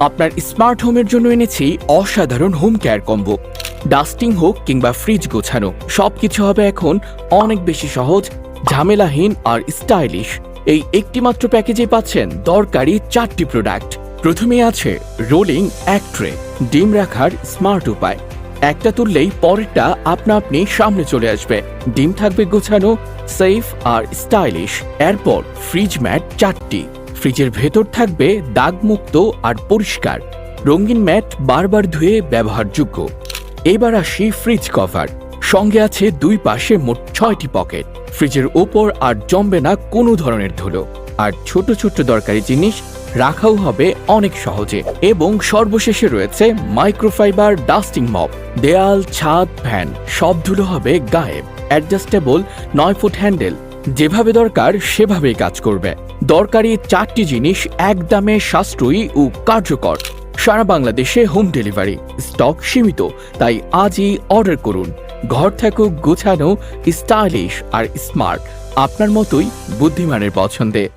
আপনার স্মার্ট হোমের জন্য এনেছি অসাধারণ হোম কেয়ার কম্বো। ডাস্টিং হোক কিংবা ফ্রিজ গোছানো, সবকিছু হবে এখন অনেক বেশি সহজ, ঝামেলাহীন আর স্টাইলিশ। এই একটি মাত্র প্যাকেজে পাচ্ছেন দরকারি চারটি প্রোডাক্ট। প্রথমে আছে রোলিং এক ট্রে, ডিম রাখার স্মার্ট উপায়। একটা তুললেই পরেরটা আপনা আপনি সামনে চলে আসবে। ডিম থাকবে গোছানো, সেফ আর স্টাইলিশ। এরপর ফ্রিজ ম্যাট চারটি। ফ্রিজের ভেতর থাকবে দাগমুক্ত আর পরিষ্কার। রঙিন ম্যাট বারবার ধুয়ে ব্যবহারযোগ্য। এবার আসি ফ্রিজ কভার। সঙ্গে আছে দুই পাশে মোট ছয়টি পকেট। ফ্রিজের ওপর আর জমবে না কোনো ধরনের ধুলো। আর ছোট ছোট দরকারি জিনিস রাখাও হবে অনেক সহজে। এবং সর্বশেষে রয়েছে মাইক্রোফাইবার ডাস্টিং মপ দেয়াল, ছাদ, ফ্যান, সব ধুলো হবে গায়েব। অ্যাডজাস্টেবল নয় ফুট হ্যান্ডেল। যেভাবে দরকার, সেভাবেই কাজ করবে। দরকারি চারটি জিনিস একদমে সাশ্রয়ী ও কার্যকর। সারা বাংলাদেশে হোম ডেলিভারি স্টক সীমিত, তাই আজই অর্ডার করুন। ঘর থাকুক, গোছানো স্টাইলিশ আর স্মার্ট আপনার মতোই বুদ্ধিমানের পছন্দে।